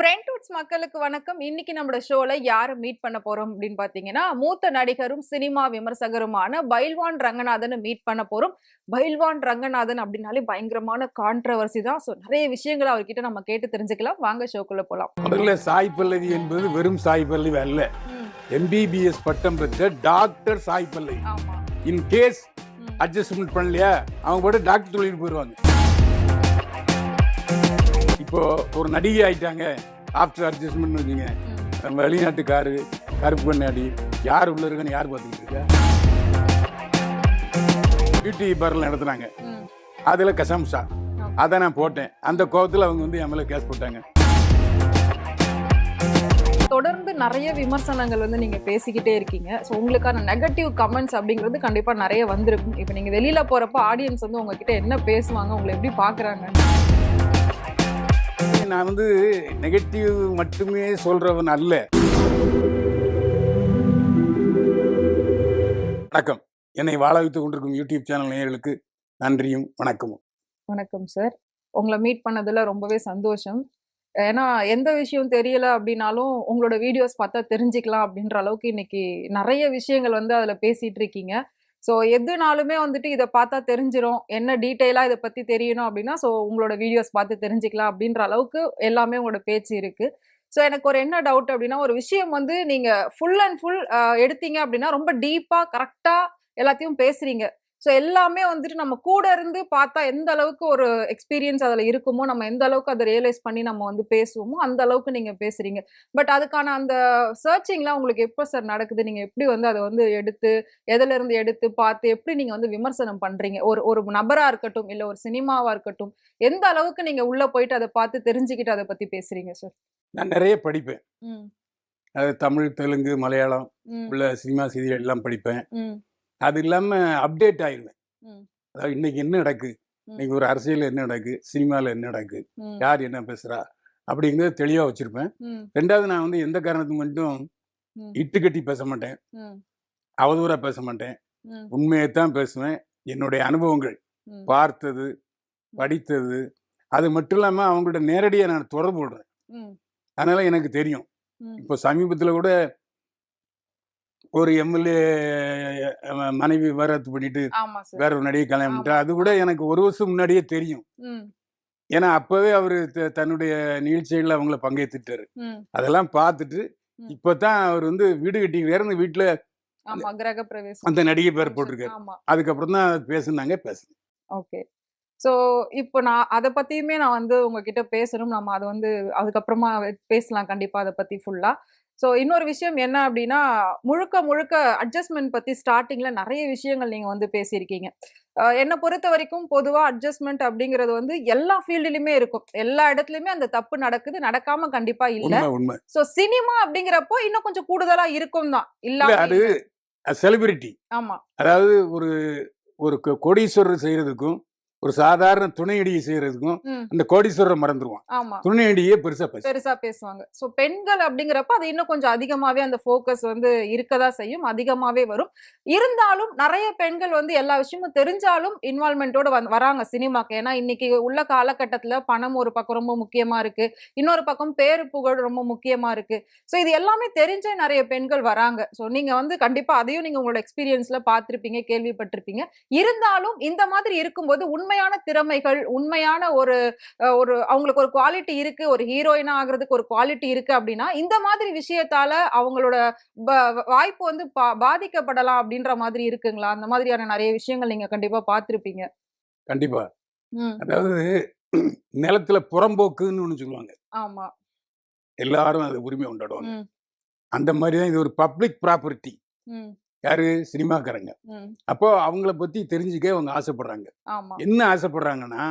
ஃப்ரெண்ட்வுட்ஸ் மக்களுக்கு வணக்கம். இன்னைக்கு நம்மளோட ஷோல யாரை மீட் பண்ண போறோம் அப்படின்னு பாத்தீங்கன்னா மூத்த நடிகரும் சினிமா விமர்சகருமான பைல்வான் ரங்கநாதனை மீட் பண்ண போறோம். பைல்வான் ரங்கநாதன் அப்படின்னாலே பயங்கரமான கான்ட்ரவர்சி தான். ஸோ நிறைய விஷயங்களை அவர்கிட்ட நம்ம கேட்டு தெரிஞ்சுக்கலாம். வாங்க ஷோக்குள்ள போலாம். முதல்ல சாய் பல்லவி என்பது வெறும் சாய் பல்லவி அல்ல. எம்பிபிஎஸ் பட்டம் பெற்ற doctor Sai Pallavi. In case. Adjustment பண்ணலையா? அவங்க போட்டு டாக்டர் தொழில் போயிடுவாங்க இப்போ ஒரு நடிகை ஆயிட்டாங்க. ஆஃப்டர் அட்ஜஸ்ட்மெண்ட் வச்சுங்க. நம்ம வெளிநாட்டுக்காரு கருப்பு கண்ணாடி யார் உள்ள இருக்கான்னு யார் பார்த்துக்கிட்டு இருக்கா? பியூட்டி பார்லர் நடத்துனாங்க. அதில் கசம்சா. அதை நான் போட்டேன். அந்த கோவத்தில் அவங்க வந்து என் மேலே கேஸ் போட்டாங்க. தொடர்ந்து நிறைய விமர்சனங்கள் வந்து நீங்க பேசிக்கிட்டே இருக்கீங்க. ஸோ உங்களுக்கான நெகட்டிவ் கமெண்ட்ஸ் அப்படிங்கிறது கண்டிப்பா நிறைய வந்திருக்கும். இப்போ நீங்க வெளியில போறப்ப ஆடியன்ஸ் வந்து உங்ககிட்ட என்ன பேசுவாங்க உங்களை எப்படி பாக்குறாங்க நான் வந்து நெகட்டிவ் மட்டுமே சொல்றவன் அல்ல. வணக்கம். என்னை வாழ வைத்துக் கொண்டிருக்கும் யூடியூப் சேனல் நேயர்களுக்கு நன்றியும் வணக்கமும். வணக்கம் சார் உங்களை மீட் பண்ணதுல ரொம்பவே சந்தோஷம். ஏன்னா எந்த விஷயம் தெரியல அப்படின்னாலும் உங்களோட வீடியோஸ் பார்த்தா தெரிஞ்சுக்கலாம் அப்படின்ற அளவுக்கு இன்னைக்கு நிறைய விஷயங்கள் வந்து அதுல பேசிட்டு இருக்கீங்க. ஸோ எதுனாலுமே வந்துட்டு இதை பார்த்தா தெரிஞ்சிடும் என்ன டீட்டெயிலாக இதை பற்றி தெரியணும் அப்படின்னா ஸோ உங்களோட வீடியோஸ் பார்த்து தெரிஞ்சுக்கலாம் அப்படின்ற அளவுக்கு எல்லாமே உங்களோட பேச்சு இருக்குது ஸோ எனக்கு ஒரு என்ன டவுட் அப்படின்னா ஒரு விஷயம் வந்து நீங்கள் ஃபுல் அண்ட் ஃபுல் எடுத்தீங்க அப்படின்னா ரொம்ப டீப்பாக கரெக்டாக எல்லாத்தையும் பேசுறீங்க. ஸோ எல்லாமே வந்துட்டு நம்ம கூட இருந்து பார்த்தா எந்த அளவுக்கு ஒரு எக்ஸ்பீரியன்ஸ் அதில் இருக்குமோ நம்ம எந்த அளவுக்கு அதை ரியலைஸ் பண்ணி நம்ம வந்து பேசுவோமோ அந்த அளவுக்கு நீங்கள் பேசுறீங்க. பட் அதுக்கான அந்த சர்ச்சிங்லாம் உங்களுக்கு எப்போ சார் நடக்குது? நீங்கள் எப்படி வந்து அதை வந்து எடுத்து எதுல இருந்து எடுத்து பார்த்து எப்படி நீங்கள் வந்து விமர்சனம் பண்ணுறீங்க ஒரு ஒரு நபராக இருக்கட்டும் இல்லை ஒரு சினிமாவாக இருக்கட்டும் எந்த அளவுக்கு நீங்கள் உள்ளே போயிட்டு அதை பார்த்து தெரிஞ்சுக்கிட்டு அதை பற்றி பேசுறீங்க சார் நான் நிறைய படிப்பேன். ம். அது தமிழ் தெலுங்கு மலையாளம் உள்ள சினிமா செய்திகள் எல்லாம் படிப்பேன். ம். அது இல்லாமல் அப்டேட் ஆயிடுவேன். அதாவது இன்னைக்கு என்ன நடக்கு? இன்னைக்கு ஒரு அரசியல் என்ன நடக்கு? சினிமாவில் என்ன நடக்கு? யார் என்ன பேசுறா? அப்படிங்கிறத தெளிவாக வச்சிருப்பேன். ரெண்டாவது நான் வந்து எந்த காரணத்துக்கு மட்டும் இட்டு கட்டி பேச மாட்டேன். அவதூறாக பேச மாட்டேன். உண்மையை தான் பேசுவேன். என்னுடைய அனுபவங்கள் பார்த்தது படித்தது அது மட்டும் இல்லாமல் அவங்கள்ட்ட நேரடியாக நான் தொடர்பு விடுறேன். அதனால எனக்கு தெரியும். இப்போ சமீபத்தில் கூட ஒரு எம்எல்ஏ மனைவி விவரத்து பண்ணிட்டு வேற ஒரு நடிகை கல்யாணம் பண்ணிட்டா அது கூட எனக்கு ஒரு வருஷம் முன்னாடியே தெரியும். ஏன்னா அப்பவே அவர் தன்னுடைய நிகழ்ச்சிகளில் அவங்கள பங்கேற்றுட்டாரு அதெல்லாம் பார்த்துட்டு ம். இப்போ தான் அவர் வந்து வீடு கட்டி இறந்து வீட்டில் அந்த நடிகை பேர் போட்டிருக்காரு. அதுக்கப்புறம் தான் பேசுனாங்க பேசுனேன். ஓகே. ஸோ இப்போ நான் அதை பத்தியுமே நான் வந்து உங்ககிட்ட பேசணும். நம்ம அதை வந்து அதுக்கப்புறமா பேசலாம் கண்டிப்பா அதை பத்தி ஃபுல்லா ஸோ இன்னொரு விஷயம் என்ன அப்படின்னா முழுக்க முழுக்க அட்ஜஸ்ட்மெண்ட் பத்தி ஸ்டார்டிங்ல நிறைய விஷயங்கள் நீங்க வந்து பேசியிருக்கீங்க. என்னை பொறுத்த வரைக்கும் பொதுவா அட்ஜஸ்ட்மெண்ட் அப்படிங்கிறது வந்து எல்லா ஃபீல்டுலயுமே இருக்கும். எல்லா இடத்துலயுமே அந்த தப்பு நடக்குது நடக்காம கண்டிப்பா இல்ல. ஸோ சினிமா அப்படிங்கிறப்போ இன்னும் கொஞ்சம் கூடுதலா இருக்கும் தான். இல்ல அது செலிபிரிட்டி ஆமா. அதாவது ஒரு ஒரு கோடீஸ்வரர் செய்யறதுக்கும் ஒரு சாதாரண துணை அடியை செய்யறதுக்கும். அந்த கோடீஸ்வரரை மறந்துடுவான் ஆமா. துணை அடியே பெருசா பெருசா பேசுவாங்க. சோ பெண்கள் அப்படிங்கிறப்ப அது இன்னும் கொஞ்சம் அதிகமாவே அந்த ஃபோக்கஸ் வந்து இருக்கதா செய்யும். அதிகமாவே வரும். இருந்தாலும் நிறைய பெண்கள் வந்து எல்லா விஷயமும் தெரிஞ்சாலும் இன்வால்மெண்ட்டோட வராங்க சினிமாக்கு. ஏன்னா இன்னைக்கு உள்ள காலகட்டத்துல பணம் ஒரு பக்கம் ரொம்ப முக்கியமா இருக்கு. இன்னொரு பக்கம் பேரு புகழ் ரொம்ப முக்கியமா இருக்கு. சோ இது எல்லாமே தெரிஞ்சே நிறைய பெண்கள் வராங்க. சோ நீங்க வந்து கண்டிப்பா அதையும் நீங்க உங்களோட எக்ஸ்பீரியன்ஸ்ல பார்த்திருப்பீங்க கேள்விப்பட்டிருப்பீங்க. இருந்தாலும் இந்த மாதிரி இருக்கும்போது உண்மையான திறமைகள் உண்மையான ஒரு ஒரு அவங்களுக்கு ஒரு குவாலிட்டி இருக்கு ஒரு ஹீரோயினா ஆகுறதுக்கு ஒரு குவாலிட்டி இருக்கு அப்படின்னா இந்த மாதிரி விஷயத்தால அவங்களோட வாய்ப்பு வந்து பாதிக்கப்படலாம் அப்படின்ற மாதிரி இருக்குங்களா? அந்த மாதிரியான நிறைய விஷயங்கள் நீங்க கண்டிப்பா பார்த்திருப்பீங்க. கண்டிப்பா. அதாவது நிலத்துல புறம்போக்குன்னு ஒண்ணு சொல்லுவாங்க. ஆமா. எல்லாரும் அது உரிமை கொண்டாடுவாங்க அந்த மாதிரி தான் இது ஒரு பப்ளிக் ப்ராப்பர்ட்டி யாரு? சினிமாக்காரங்க. அப்போ அவங்கள பத்தி தெரிஞ்சுக்க அவங்க ஆசைப்படுறாங்க. என்ன ஆசைப்படுறாங்கன்னா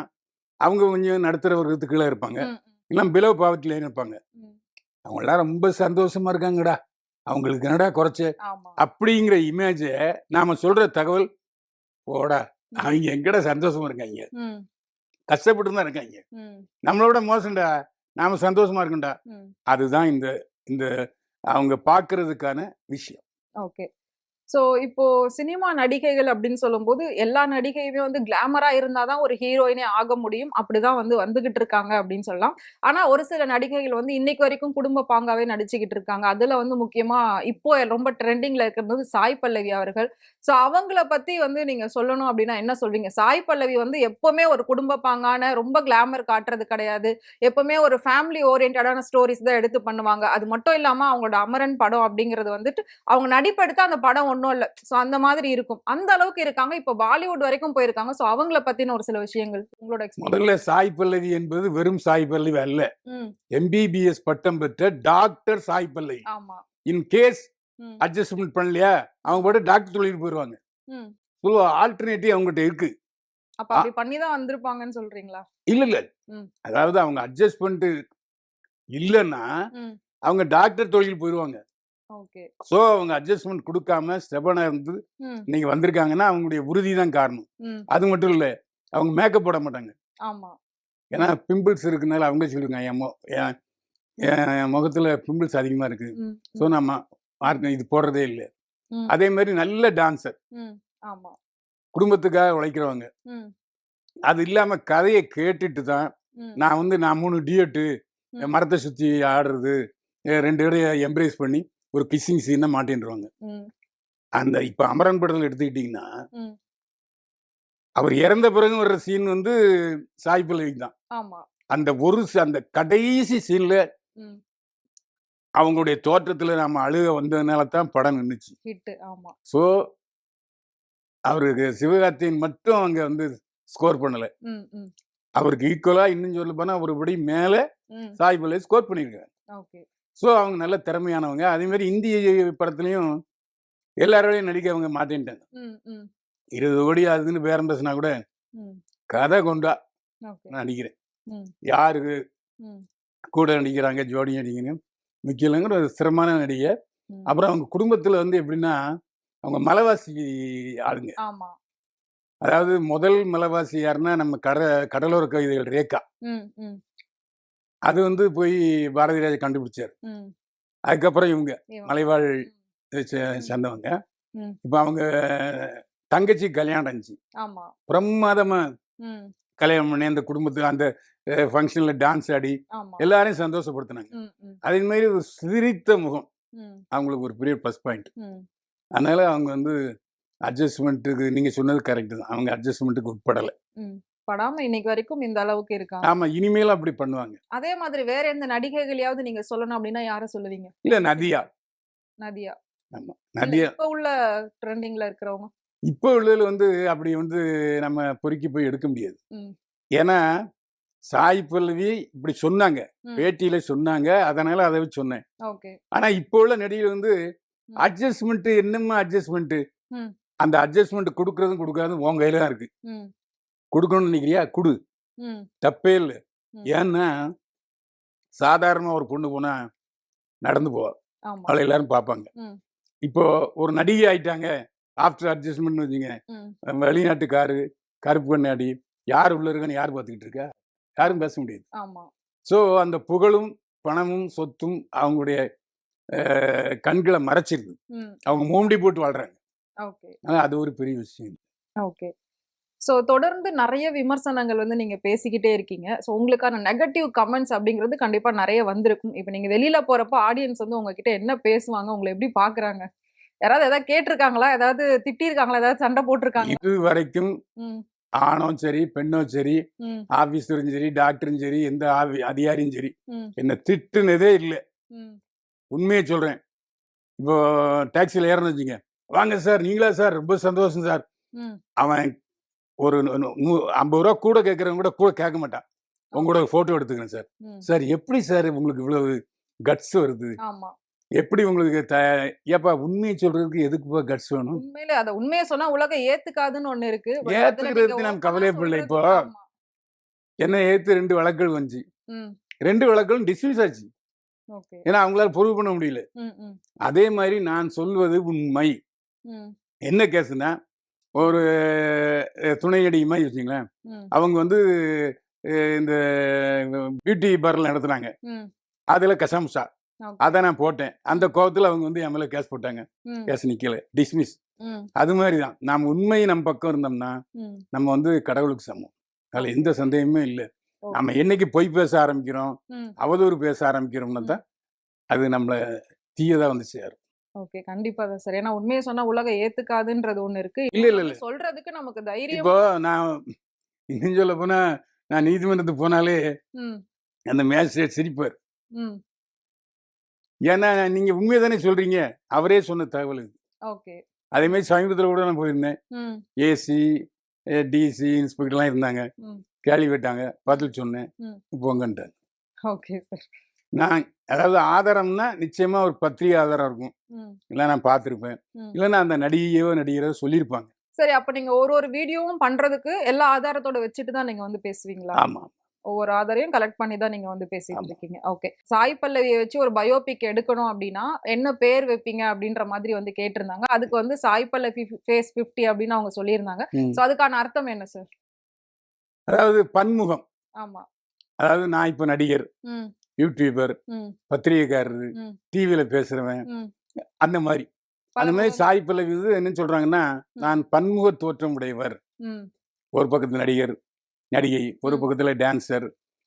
அவங்க கொஞ்சம் நடுத்தர வர்க்கத்துக்கு கீழே இருப்பாங்க. ம், இல்லை பிலோ பாவர்ட்டில இருப்பாங்க. ம், அவங்க எல்லாம் ரொம்ப சந்தோஷமா இருக்காங்கடா. அவங்களுக்கு என்னடா குறைச்ச? அப்படிங்கிற இமேஜை நாம சொல்ற தகவல் போடா. அவங்க எங்கடா சந்தோஷமா இருக்காங்க? கஷ்டப்பட்டு தான் இருக்காங்க. நம்மளோட மோசம்டா. நாம சந்தோஷமா இருக்கோம்டா. அதுதான் இந்த இந்த அவங்க பார்க்கறதுக்கான விஷயம். ஓகே. ஸோ இப்போ சினிமா நடிகைகள் அப்படின்னு சொல்லும்போது எல்லா நடிகையுமே வந்து கிளாமரா இருந்தாதான் ஒரு ஹீரோயினே ஆக முடியும். அப்படிதான் வந்து வந்துகிட்டு இருக்காங்க அப்படின்னு சொல்லலாம். ஆனா ஒரு சில நடிகைகள் வந்து இன்னைக்கு வரைக்கும் குடும்ப பாங்காவே நடிச்சுக்கிட்டு இருக்காங்க. அதுல வந்து முக்கியமா இப்போ ரொம்ப ட்ரெண்டிங்ல இருக்கிறது வந்து சாய் பல்லவி அவர்கள். ஸோ அவங்கள பத்தி வந்து நீங்க சொல்லணும் அப்படின்னா என்ன சொல்வீங்க சாய் பல்லவி வந்து எப்பவுமே ஒரு குடும்ப பாங்கான ரொம்ப கிளாமர் காட்டுறது கிடையாது. எப்பவுமே ஒரு ஃபேமிலி ஓரியன்டான ஸ்டோரிஸ் தான் எடுத்து பண்ணுவாங்க. அது மட்டும் இல்லாம அவங்களோட அமரன் படம் அப்படிங்கிறது வந்துட்டு அவங்க நடிப்பெடுத்து அந்த படம் ஒன்றும் இல்லை. ஸோ அந்த மாதிரி இருக்கும். அந்த அளவுக்கு இருக்காங்க. இப்போ பாலிவுட் வரைக்கும் போயிருக்காங்க. ஸோ அவங்கள பத்தின ஒரு சில விஷயங்கள் உங்களோட. முதல்ல சாய் பல்லவி என்பது வெறும் சாய் பல்லவி அல்ல. எம்பிபிஎஸ் பட்டம் பெற்ற டாக்டர் சாய் பல்லவி. ஆமா. இன் கேஸ் அட்ஜஸ்ட்மெண்ட் பண்ணலையா அவங்க பாட்டு டாக்டர் தொழிலுக்கு போயிடுவாங்க ம். ஸோ ஆல்டர்னேட்டிவ் அவங்ககிட்ட இருக்கு. அப்ப அப்படி பண்ணி தான் வந்திருப்பாங்கன்னு சொல்றீங்களா? இல்ல இல்ல. அதாவது அவங்க அட்ஜஸ்ட் பண்ணிட்டு இல்லைன்னா அவங்க டாக்டர் தொழில் போயிடுவாங்க ஸோ அவங்க அட்ஜஸ்ட்மெண்ட் கொடுக்காம ஸ்டெபனா இருந்து இன்னைக்கு வந்திருக்காங்கன்னா அவங்களுடைய உறுதி தான் காரணம். அது மட்டும் இல்லை அவங்க மேக்கப் போட மாட்டாங்க. ஆமா. ஏன்னா பிம்பிள்ஸ் இருக்குனால அவங்க சொல்லுங்க என் என் முகத்தில் பிம்பிள்ஸ் அதிகமாக இருக்குது ம் ஸோ மார்க் இது போடுறதே இல்லை. அதே மாதிரி நல்ல டான்சர் குடும்பத்துக்காக உழைக்கிறவங்க. அது இல்லாமல் கதையை கேட்டுட்டு தான் நான் வந்து நான் மூணு டியட்டு மரத்தை சுற்றி ஆடுறது ரெண்டு இடையை எம்ப்ரேஸ் பண்ணி ஒரு கிஸ்ஸிங் சீனை மாட்டின்றாங்க அந்த இப்போ அமரன் படத்தில் எடுத்துக்கிட்டிங்கன்னா அவர் இறந்த பிறகு வர்ற சீன் வந்து சாய் பல்லவிக்கு தான். அந்த ஒரு அந்த கடைசி சீனில் அவங்களுடைய தோற்றத்தில் நம்ம அழுக வந்ததுனால தான் படம் நின்றுச்சு ஸோ அவருக்கு சிவகார்த்தியின் மட்டும் அங்கே வந்து ஸ்கோர் பண்ணலை. அவருக்கு ஈக்குவலாக இன்னும் சொல்ல போனால் ஒருபடி மேலே சாய் பல்லவி ஸ்கோர் பண்ணியிருக்காங்க ஓகே. ஸோ அவங்க நல்ல திறமையானவங்க. அதே மாதிரி இந்திய படத்துலையும் எல்லாரோடையும் நடிக்க அவங்க மாட்டேன்ட்டாங்க. இருபது கோடி ஆகுதுன்னு பேரம் பேசினா கூட கதை கொண்டா நான் நடிக்கிறேன். யாருக்கு கூட நடிக்கிறாங்க ஜோடி நடிக்கணும் முக்கியம் இல்லைங்கிற ஒரு சிரமமான நடிகை. அப்புறம் அவங்க குடும்பத்தில் வந்து எப்படின்னா அவங்க மலைவாசி ஆளுங்க. ஆமா. அதாவது முதல் மலைவாசி யாருன்னா நம்ம கட கடலோர கவிதைகள் ரேகா. அது வந்து போய் பாரதி ராஜா கண்டுபிடிச்சார் அதுக்கப்புறம் இவங்க. மலைவாழ் சேர்ந்தவங்க. இப்போ அவங்க தங்கச்சி கல்யாணம் இருந்துச்சு பிரமாதமா கல்யாணம் பண்ணி அந்த குடும்பத்தில் அந்த ஃபங்க்ஷனில் டான்ஸ் ஆடி எல்லாரையும் சந்தோஷப்படுத்தினாங்க. அதே மாதிரி ஒரு சிரித்த முகம். அவங்களுக்கு ஒரு பெரிய ப்ளஸ் பாயிண்ட் அதனால அவங்க வந்து அட்ஜஸ்ட்மெண்ட்டுக்கு நீங்கள் சொன்னது கரெக்டு தான். அவங்க அட்ஜஸ்ட்மெண்ட்டுக்கு உட்படலை. படாம இன்னைக்கு வரைக்கும் இந்த அளவுக்கு இருக்காங்க. ஆமாம் இனிமேலும் அப்படி பண்ணுவாங்க. அதே மாதிரி வேற எந்த நடிகைகளையாவது நீங்க சொல்லணும் அப்படின்னா யார சொல்லுவீங்க? இல்லை நதியா. நதியா. நதியா. இப்ப உள்ள ட்ரெண்டிங்ல இருக்கிறவங்க? இப்போ உள்ளதில் வந்து அப்படி வந்து நம்ம பொறுக்கி போய் எடுக்க முடியாது. ஏன்னா சாய் பல்லவி இப்படி சொன்னாங்க. பேட்டியில் சொன்னாங்க. அதனால அதை வச்சு சொன்னேன். ஆனால் இப்போ உள்ள நடிகர் வந்து ம். அட்ஜஸ்ட்மெண்ட்டு என்னம்மா அட்ஜஸ்ட்மெண்ட்டு ம். அந்த அட்ஜஸ்ட்மெண்ட் கொடுக்கறதும் கொடுக்காதும் உன் கையில தான் இருக்கு. கொடுக்கணும்னு நினைக்கிறியா? கொடு. தப்பே இல்லை. ஏன்னா சாதாரணமாக ஒரு பொண்ணு போனா நடந்து போவா. அவளை எல்லாரும் பார்ப்பாங்க இப்போ ஒரு நடிகை ஆயிட்டாங்க. ஆஃப்டர் அட்ஜஸ்ட்மெண்ட் வச்சுங்க வெளிநாட்டுக்காரு கருப்பு கண்ணாடி யார் உள்ள இருக்கான்னு யார் பார்த்துக்கிட்டு இருக்கா? யாரும் பேச முடியாது. ஸோ அந்த புகழும் பணமும் சொத்தும் அவங்களுடைய கண்களை மறைச்சிருக்கு அவங்க மூண்டி போட்டு வாழ்றாங்க. ஆனால் அது ஒரு பெரிய விஷயம். ஓகே. ஸோ தொடர்ந்து நிறைய விமர்சனங்கள் வந்து நீங்க பேசிக்கிட்டே இருக்கீங்க. ஸோ உங்களுக்கான நெகட்டிவ் கமெண்ட்ஸ் அப்படிங்கிறது கண்டிப்பா நிறைய வந்திருக்கும். இப்போ நீங்க வெளியில போறப்ப ஆடியன்ஸ் வந்து உங்ககிட்ட என்ன பேசுவாங்க உங்களை எப்படி பாக்குறாங்க? யாராவது ஏதாவது கேட்டிருக்காங்களா? ஏதாவது திட்டிருக்காங்களா? ஏதாவது சண்டை போட்டிருக்காங்க இது வரைக்கும் ஆணும் சரி பெண்ணும் சரி ம். ஆஃபீஸரும் சரி டாக்டரும் சரி எந்த அதிகாரியும் சரி என்னை திட்டுனதே இல்லை. உண்மையை சொல்கிறேன் இப்போ டாக்ஸியில் ஏறணும் வச்சுங்க வாங்க சார் நீங்களா சார்? ரொம்ப சந்தோஷம் சார். அவன் ஒரு ஐம்பது ரூபா கூட கேட்குறவங்க கூட கூட கேட்க மாட்டான். உங்களோட ஃபோட்டோ எடுத்துக்கிறேன் சார். சார் எப்படி சார் உங்களுக்கு இவ்வளவு கட்ஸ் வருது? எப்படி உங்களுக்கு ஏப்பா உண்மையை சொல்றதுக்கு எதுக்குப்பா கட்ஸ் வேணும்? உண்மையிலே அத உண்மையை சொன்னா உலகம் ஏத்துக்காதுன்னு ஒண்ணு இருக்கு. ஏத்துக்கிறதுக்கு ஆ கவலைப்படல இப்போ. என்ன ஏற்று ரெண்டு வழக்குகள் வந்துச்சு. ரெண்டு வழக்குகளும் டிஸ்மிஸ் ஆச்சு. ஏன்னா அவங்களால ப்ரூவ் பண்ண முடியல. அதே மாதிரி நான் சொல்வது உண்மை. என்ன கேஸுனா ஒரு அஹ், துணை நடிகை மாதிரி வச்சுங்களேன் ம். அவங்க வந்து இந்த பியூட்டி பார்லர் நடத்துனாங்க. அதில் கசாம்சா. அதை நான் போட்டேன். அந்த கோபத்துல அவங்க வந்து என் மேல கேஸ் போட்டாங்க. கேஸ் நிக்கல. டிஸ்மிஸ். அது மாதிரி தான். நாம் உண்மை நம்ம பக்கம் இருந்தோம்னா. நம்ம வந்து கடவுளுக்கு சமம். அதில் எந்த சந்தேகமே இல்லை. நம்ம என்னைக்கு பொய் பேச ஆரம்பிக்கிறோம். அவதூறு பேச ஆரம்பிக்கிறோம்னா தான் அது நம்மளை தீயதா வந்து சேரும். ஓகே. கண்டிப்பா தான் சார். ஏன்னா உண்மையை சொன்னா உலகம் ஏத்துக்காதுன்றது ஒண்ணு இருக்கு. இல்ல, இல்ல, இல்ல. சொல்றதுக்கு நமக்கு தைரியம் இப்போ நான் இன்னும் சொல்ல போனா நான் நீதிமன்றத்துக்கு போனாலே அந்த மேஜிஸ்ட்ரேட் சிரிப்பார். ஏன்னா நீங்க உண்மையை தானே சொல்றீங்க. அவரே சொன்ன தகவல் இது. ஓகே. அதே மாதிரி சமீபத்தில் கூட நான் போயிருந்தேன். ஏசி டிசி இன்ஸ்பெக்டர்லாம் இருந்தாங்க. கேள்வி கேட்டாங்க. பதில் சொன்னேன். ம். போங்கன்ட்டேன் ஓகே சார். நான் அதாவது ஆதாரம்னா நிச்சயமா ஒரு பத்திரிகை ஆதாரம் இருக்கும். இல்லை நான் பார்த்துருப்பேன். இல்லைன்னா அந்த நடிகையோ நடிகரோ சொல்லியிருப்பாங்க. சரி அப்ப நீங்க ஒரு ஒரு வீடியோவும் பண்றதுக்கு எல்லா ஆதாரத்தோட வச்சுட்டு தான் நீங்க வந்து பேசுவீங்களா? ஆமா ஒவ்வொரு ஆதாரையும் கலெக்ட் பண்ணி தான் நீங்க வந்து பேசிட்டு. இருக்கீங்க. ஓகே. சாய் பல்லவியை வச்சு ஒரு பயோபிக் எடுக்கணும் அப்படின்னா என்ன பேர் வைப்பீங்க அப்படின்ற மாதிரி வந்து கேட்டிருந்தாங்க. அதுக்கு வந்து சாய் பல்லவி ஃபேஸ் 50 அப்படின்னு அவங்க சொல்லியிருந்தாங்க. சோ அதுக்கான அர்த்தம் என்ன சார் அதாவது பன்முகம். ஆமா. அதாவது நான் இப்போ நடிகர். யூடியூபர் பத்திரிகைக்காரர். டிவியில பேசுறவன் அந்த மாதிரி அந்த மாதிரி சாய் பல்லவி என்ன சொல்றாங்கன்னா நான் பன்முக தோற்றம் உடையவர். ஒரு பக்கத்துல நடிகர் நடிகை ஒரு. பக்கத்துல டான்சர்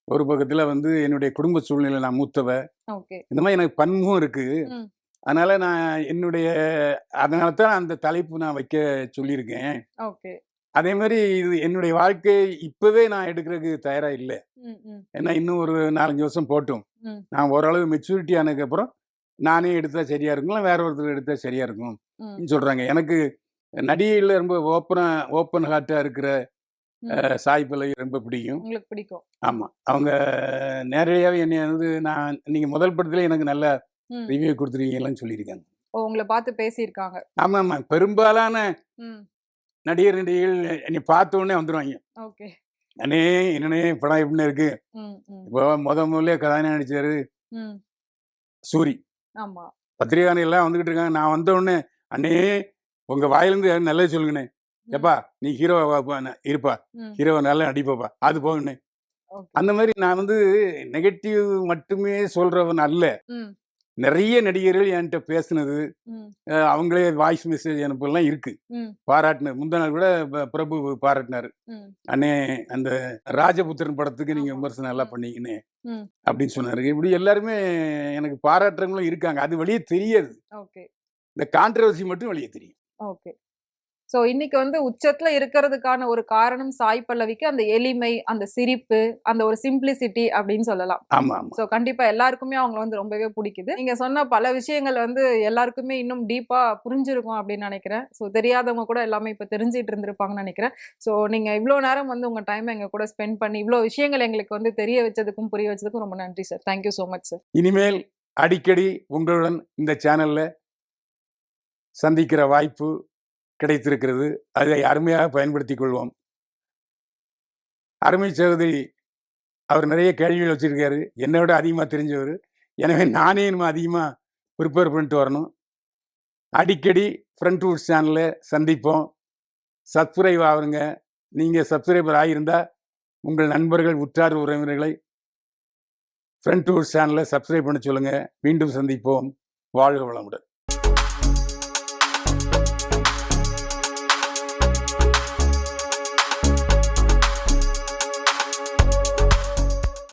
ஒரு பக்கத்துல வந்து என்னுடைய குடும்ப சூழ்நிலை நான் மூத்தவ. இந்த மாதிரி எனக்கு பன்முகம் இருக்கு. அதனால நான் என்னுடைய அதனால தான் அந்த தலைப்பு நான் வைக்க சொல்லியிருக்கேன். அதே மாதிரி இது என்னுடைய வாழ்க்கை இப்பவே நான் எடுக்கிறதுக்கு தயாரா இல்லை. ஏன்னா இன்னும் ஒரு நாலஞ்சு வருஷம் போட்டும். நான் ஓரளவு மெச்சூரிட்டி ஆனதுக்கப்புறம் நானே எடுத்தா சரியா இருக்கும் வேற ஒருத்தர் எடுத்தா சரியா இருக்கும்? சொல்றாங்க. எனக்கு நடிகையில் ரொம்ப ஓப்பனா ஓப்பன் ஹார்ட்டா இருக்கிற சாய் பல்லவி ரொம்ப பிடிக்கும். உங்களுக்கு பிடிக்கும். ஆமா. அவங்க நேரடியாவே என்னை வந்து நான் நீங்க முதல் படத்துல எனக்கு நல்ல ரிவ்யூ கொடுத்துருக்கீங்கன்னு சொல்லியிருக்காங்க. உங்களை பார்த்து பேசியிருக்காங்க. ஆமா ஆமா பெரும்பாலான நடிகர் நடிகைகள் என்னை பார்த்த உடனே வந்துருவாங்க. ஓகே. அண்ணே என்னண்ணே படம் எப்படின்னு இருக்கு. இப்போ முத முதல்ல கதாநாயகன் நடிச்சாரு சூரி. ஆமா. பத்திரிகாரங்க எல்லாம் வந்துகிட்டு இருக்காங்க. நான் வந்த உடனே அண்ணே உங்க வாயிலிருந்து நல்லது சொல்லுங்கண்ணே. எப்பா நீ ஹீரோவா இருப்பா. ஹீரோவை நல்லா நடிப்பாப்பா. அது போகண்ணே அந்த மாதிரி நான் வந்து நெகட்டிவ் மட்டுமே சொல்றவன் அல்ல. நிறைய நடிகர்கள் என்கிட்ட பேசுனது. அவங்களே வாய்ஸ் மெசேஜ் அனுப்பலாம் இருக்கு. ம். பாராட்டின முந்தா நாள் கூட பிரபு பாராட்டினாரு. அண்ணே அந்த ராஜபுத்திரன் படத்துக்கு நீங்க. விமர்சனம் நல்லா. பண்ணீங்கன்னு அப்படின்னு சொன்னாரு. இப்படி எல்லாருமே எனக்கு பாராட்டுறவங்களும் இருக்காங்க. அது வெளியே தெரியாது. ஓகே. இந்த கான்ட்ரவர்சி மட்டும் வெளியே தெரியும். சோ இன்னைக்கு வந்து உச்சத்துல இருக்கிறதுக்கான ஒரு காரணம் சாய் பல்லவிக்கு அந்த எளிமை அந்த சிரிப்பு அந்த ஒரு சிம்பிளிசிட்டி அப்படின்னு சொல்லலாம். ஆமா ஆமா. சோ கண்டிப்பா எல்லாருக்குமே அவங்கள வந்து ரொம்பவே பிடிக்குது. நீங்க சொன்ன பல விஷயங்கள் வந்து எல்லாருக்குமே இன்னும் டீப்பா புரிஞ்சிருக்கும் அப்படின்னு நினைக்கிறேன். சோ தெரியாதவங்க கூட எல்லாமே இப்ப தெரிஞ்சிட்டு இருந்திருப்பாங்கன்னு நினைக்கிறேன். சோ நீங்க இவ்வளவு நேரம் வந்து உங்க டைம் எங்க கூட ஸ்பெண்ட் பண்ணி இவ்வளவு விஷயங்கள் எங்களுக்கு வந்து தெரிய வச்சதுக்கும் புரிய வச்சதுக்கும் ரொம்ப நன்றி sir thank you so much sir இனிமேல் அடிக்கடி உங்களுடன் இந்த சேனல்ல சந்திக்கிற வாய்ப்பு கிடைத்திருக்கிறது. அதை அருமையாக பயன்படுத்திக் கொள்வோம் அருமை சகோதரி அவர் நிறைய கேள்விகள் வச்சிருக்காரு. என்னை விட அதிகமாக தெரிஞ்சவர். எனவே நானே இன்னும் அதிகமாக ப்ரிப்பேர் பண்ணிட்டு வரணும். அடிக்கடி ஃப்ரண்ட் ரூட் சேனலில் சந்திப்போம். சப்ஸ்கிரைப் ஆகுங்க. நீங்கள் சப்ஸ்கிரைபர் ஆகியிருந்தால் உங்கள் நண்பர்கள் உற்றார் உறவினர்களை ஃப்ரண்ட் ரூட் சேனலை சப்ஸ்கிரைப் பண்ண சொல்லுங்கள் மீண்டும் சந்திப்போம். வாழ்க வளமுடன்.